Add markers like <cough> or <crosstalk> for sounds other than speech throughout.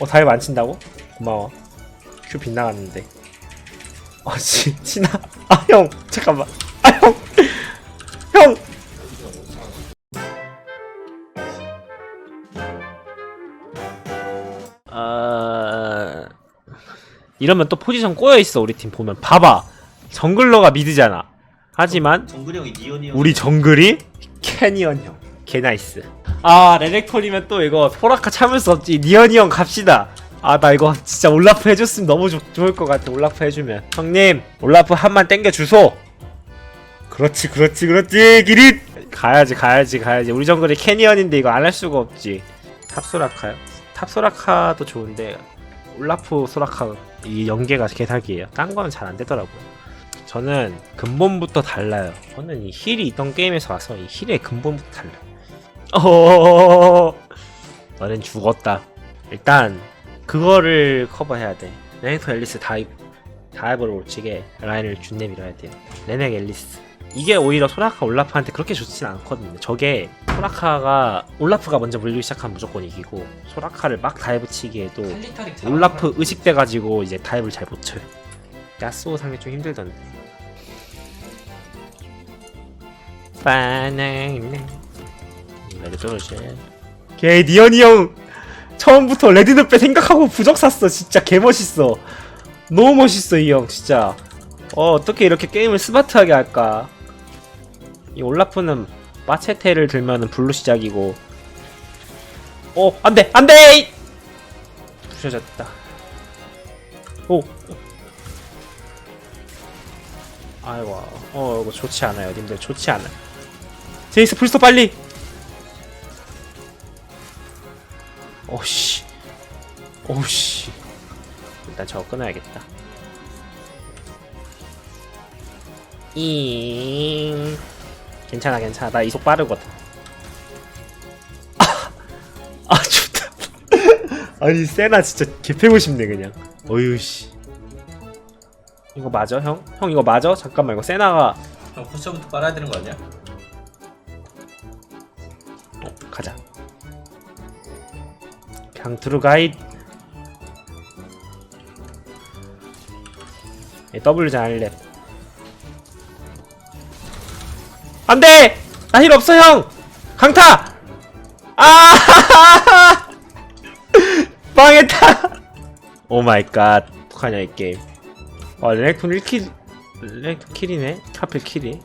어 다이브 안 친다고? 고마워 큐 빗나갔는데 아 치, 치나? 아 형 잠깐만 아형 형! 아... 이러면 또 포지션 꼬여있어 우리 팀 보면 봐봐 정글러가 미드잖아 하지만 정근이 형이 니언이 형. 우리 정글이 캐니언 형. 개 나이스. 아, 레넥톤이면 또 이거 포라카 참을 수 없지. 니언이 형 갑시다. 아, 나 이거 진짜 올라프 해줬으면 너무 좋, 좋을 것 같아. 올라프 해주면. 형님, 올라프 한만 땡겨 주소. 그렇지, 그렇지, 그렇지. 기릿. 가야지, 가야지, 가야지. 우리 정글이 캐니언인데 이거 안 할 수가 없지. 탑소라카요? 탑소라카도 좋은데 올라프 소라카 이 연계가 개사기예요. 딴 거는 잘 안 되더라고요. 저는 근본부터 달라요. 저는 이 힐이 있던 게임에서 와서 이 힐의 근본부터 달라. <laughs> 어, 너는 죽었다. 일단 그거를 커버해야 돼. 레넥터 앨리스 다이브, 다이브를 올치게 라인을 준내 밀어야 돼요. 레넥 앨리스. 이게 오히려 소라카 올라프한테 그렇게 좋진 않거든요. 저게 소라카가 올라프가 먼저 물리기 시작하면 무조건 이기고 소라카를 막 다이브 치기에도 탈리타릭 올라프 의식돼 가지고 이제 다이브를 잘 못 쳐요. 야스오 상이 좀 힘들던데. 바나나 레드 떨어지. 걔 니언이 형 처음부터 레드드빼 생각하고 부적 샀어. 진짜 개 멋있어. 너무 멋있어 이 형 진짜. 어 어떻게 이렇게 게임을 스마트하게 할까? 이 올라프는 마체테를 들면은 블루 시작이고. 어 안돼 안돼. 부셔졌다. 오. 아이고, 어, 이거 좋지 않아요, 님들 좋지 않아. 제이스 불스터 빨리. 오씨, 오씨. 일단 저거 끊어야겠다. 잉. 괜찮아, 괜찮아. 나 이속 빠르거든. 아, <laughs> 아 좋다. <laughs> 아니 세나 진짜 개패고 싶네 그냥. 어휴 씨. 이거 맞아 형? 형 이거 맞아? 잠깐만 이거 세나가 형 포션부터 빨아야 되는 거 아니야? 들어가이. 예, W 잘래. 안돼! 나 힐 없어 형! 강타! 아! <laughs> 망했다! 오 마이 갓. 어떡하냐 이 게임. 와 레넥톤 1킬 레넥톤 킬이네. 하필 킬이.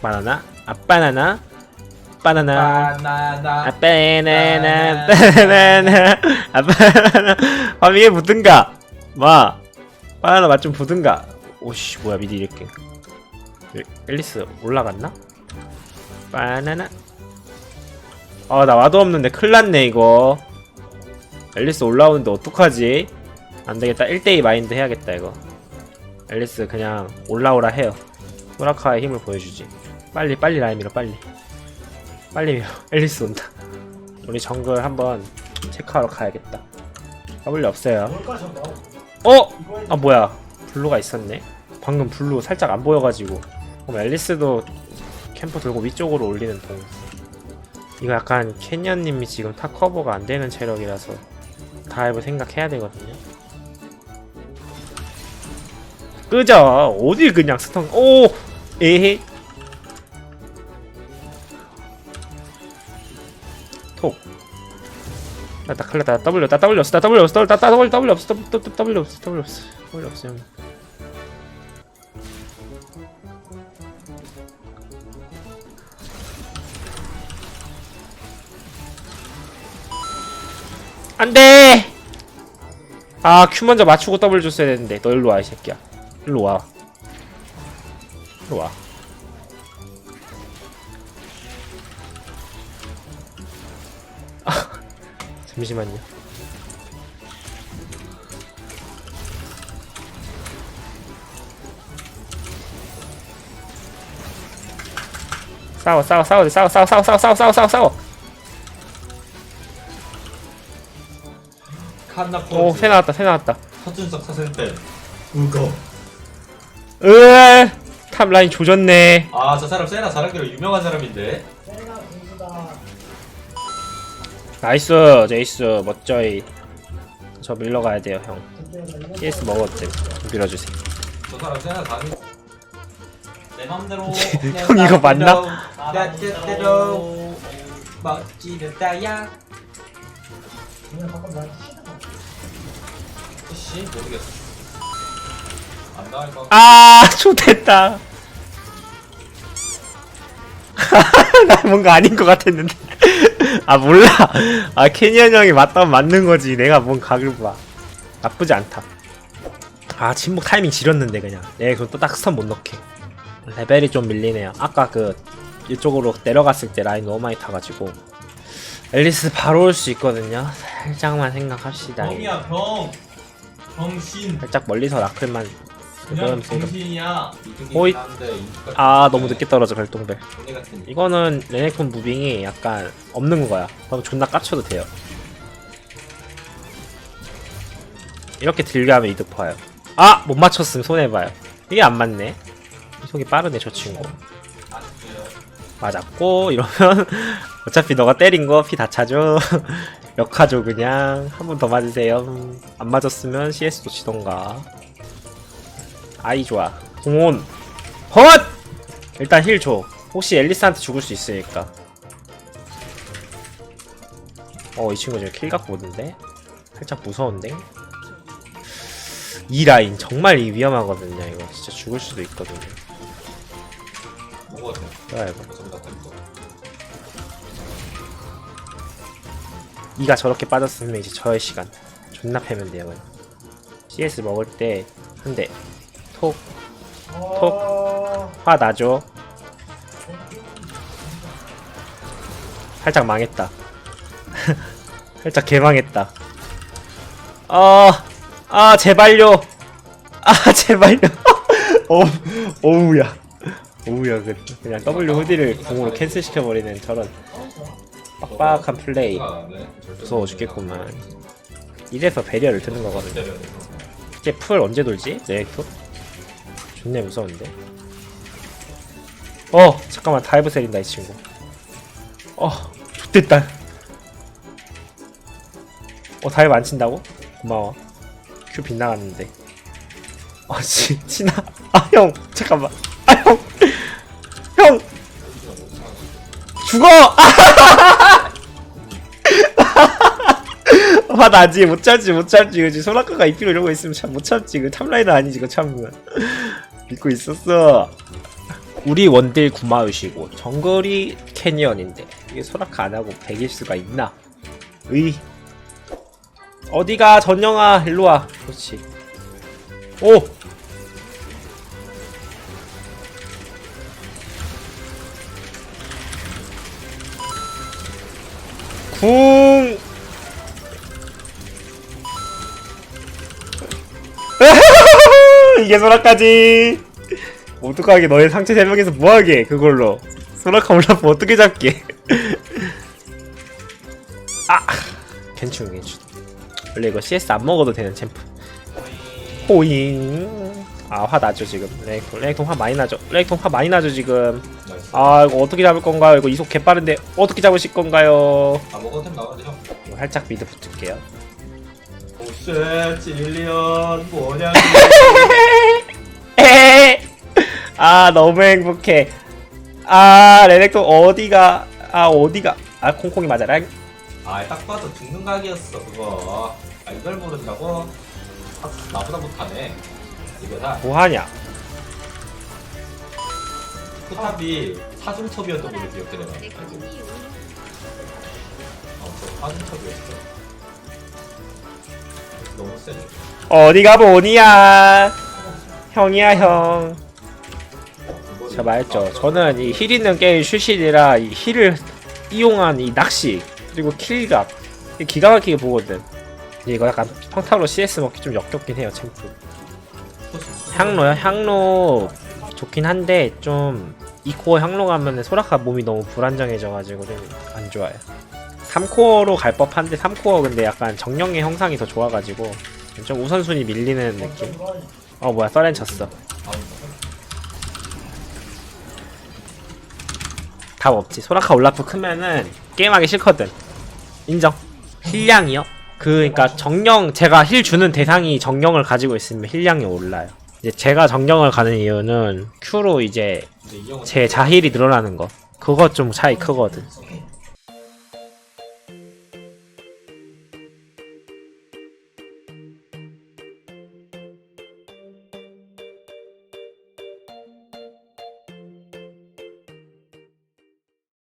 바나나 아 바나나 바나나. 바나나. 아 바나나. 바나나 아 바나나. 아 위에 붙든가? 마. 바나나 맛좀 붙든가? 오씨 뭐야 미디 이렇게. 에, 앨리스 올라갔나? 바나나. 아나 와도 없는데 큰일났네 이거. 앨리스 올라오는데 어떡하지? 안되겠다. 1대2 마인드 해야겠다 이거. 앨리스 그냥 올라오라 해요. 소라카의 힘을 보여주지. 빨리 빨리 밀어 빨리 빨리 앨리스 온다. 우리 정글 한번 체크하러 가야겠다. W 없어요. 어? 아 뭐야. 블루가 있었네. 방금 블루 살짝 안 보여가지고. 그럼 앨리스도 캠프 들고 위쪽으로 올리는 동. 이거 약간 캐년님이 지금 타 커버가 안 되는 체력이라서 다이브 생각해야 되거든요. 끄져 어딜 그냥 스턴. 오! 에헤 톡. 나나 큰일 났다 W 나 W 없어 나 W 없어 나 W W 없어 W 없어 W 없어 W 없어 형 안돼! 아 Q 먼저 맞추고 W 줬어야 되는데 너 일로 와 이 새끼야. 일로 와. 일로 와 잠시만요 싸워 싸워 싸워 싸워 싸워 싸워 싸워 싸워 싸워 싸워 싸워 칸나 오, 포즈. 새 나왔다, 새 나왔다. 서준석 사슬 우거. 으, 탑 라인 조졌네. 아 저 사람 세나 잘하기로 유명한 사람인데. 나이스 제이스 멋져이 저 밀러 가야 돼요 형 CS 먹었대 좀 밀어주세요 저 사람 생각 다니. 내 맘대로. <laughs> 형 이거 맞나? 내 뜻대로 멋지는 따야. 씨 모르겠어. 안 나갈 거. 아 <laughs> 좋됐다 <laughs> 나 뭔가 아닌 것 같았는데 아 몰라. 아 캐니언 형이 맞다면 맞는 거지. 내가 뭔 각을 봐 나쁘지 않다. 아 침묵 타이밍 지렸는데 그냥. 네 그럼 또딱 스턴 못 넣게. 레벨이 좀 밀리네요. 아까 그 이쪽으로 내려갔을 때 라인 너무 많이 타가지고. 앨리스 바로 올 수 있거든요. 살짝만 생각합시다 병이야 병. 병신. 살짝 멀리서 라클만 그냥 병신이야. 호잇. 아 너무 늦게 떨어져 별똥별 같은. 이거는 레넥톤 무빙이 약간 없는 거야. 그럼 존나 깝쳐도 돼요. 이렇게 딜게 하면 이득 봐요. 아! 못 맞췄음 손해봐요. 이게 안 맞네. 속이 빠르네 저 친구. 맞았고 이러면 <laughs> 어차피 너가 때린 거 피 다 차죠. <laughs> 역하죠 그냥 한 번 더 맞으세요. 음, 안 맞았으면 CS도 치던가. 아이 좋아. 공온. 헛! 일단 힐 줘. 혹시 앨리스한테 죽을 수 있으니까. 어, 이 친구 지금 킬 갖고 오는데? 살짝 무서운데? 이 라인 정말 이 위험하거든요, 이거. 진짜 죽을 수도 있거든요. 뭐가 돼? 이가 저렇게 빠졌으면 이제 저의 시간. 존나 패면 돼요, 그냥. CS 먹을 때, 한 대. 톡. 톡. 화 나죠? 살짝 망했다. <laughs> 살짝 개망했다. 아, 아, 제발요. 아, <laughs> 제발요. <laughs> 어, 어우야. 어우야, 그, 그냥 W 후디를 공으로 캔슬 시켜버리는 저런 빡빡한 플레이. 무서워 죽겠구만. 이래서 배려를 드는 거거든요. 이제 풀 언제 돌지? 레이토? 존나 무서운데. 어, 잠깐만 다이브 세린다 이 친구. 어, 좋됐다. 어, 다이브 안 친다고? 고마워. 큐 빗나갔는데. 아, <laughs> 씨, 친아. 아, 형, 잠깐만. 아, 형, 형, 죽어. 화 <laughs> 나지 못 참지 못 참지 그지 소라카가 이피로 이러고 있으면 참 못 참지 그 탑라이너 아니지 그 참으면 믿고 있었어. 우리 원딜 구마우시고 정글이 캐니언인데 이게 소라카 안 하고 백일 수가 있나? 의. 어디가 전영아 일로 와. 그렇지. 오! 궁 이게 소라까지. 어떡하게 너의 상체 세 명에서 뭐하게 그걸로? 소라카 올라프 어떻게 잡게? <laughs> 아! 괜찮 괜찮 원래 이거 CS 안 먹어도 되는 챔프. 호잉. 아 화 나죠 지금. 레이통 레이통 화 많이 나죠. 레이통 화 많이 나죠 지금. 아 이거 어떻게 잡을 건가요? 이거 이속 개빠른데 어떻게 잡으실 건가요? 아 먹어도 템 나가는데 형. 이거 살짝 미드 붙을게요. 오쎄 찔리언 뭐냐? 에헤헤. <laughs> 아 너무 행복해 아 레넥톤 어디가 아 어디가 아 콩콩이 맞아라 아딱 봐도 죽는 각이었어 그거. 아 이걸 모른다고? 아, 나보다 못하네. 이거 다 뭐하냐 포탑이 사중첩이었던 걸로 기억해 내가. 어, 저 사중첩이었어. 너무 세네. 어디가 보니야 형이야 형. 제가 말했죠. 아, 저는 이 힐 있는 게임 출신이라 이 힐을 이용한 이 낚시 그리고 킬각 기가 막히게 보거든. 근데 이거 약간 평타로 CS 먹기 좀 역겹긴 해요 챔프. 향로요? 향로 좋긴 한데 좀 이코어 향로 가면은 소라카 몸이 너무 불안정해져가지고 좀 안 좋아요. 3코어로 갈 법한데 3코어 근데 약간 정령의 형상이 더 좋아가지고 좀 우선순위 밀리는 느낌 어 뭐야 써렌 쳤어 답 없지 소라카 올라프 크면은 게임하기 싫거든 인정. 힐량이요? 그니까 정령 제가 힐 주는 대상이 정령을 가지고 있으면 힐량이 올라요. 이제 제가 정령을 가는 이유는 Q로 이제 제 자힐이 늘어나는 거. 그거 좀 차이 크거든.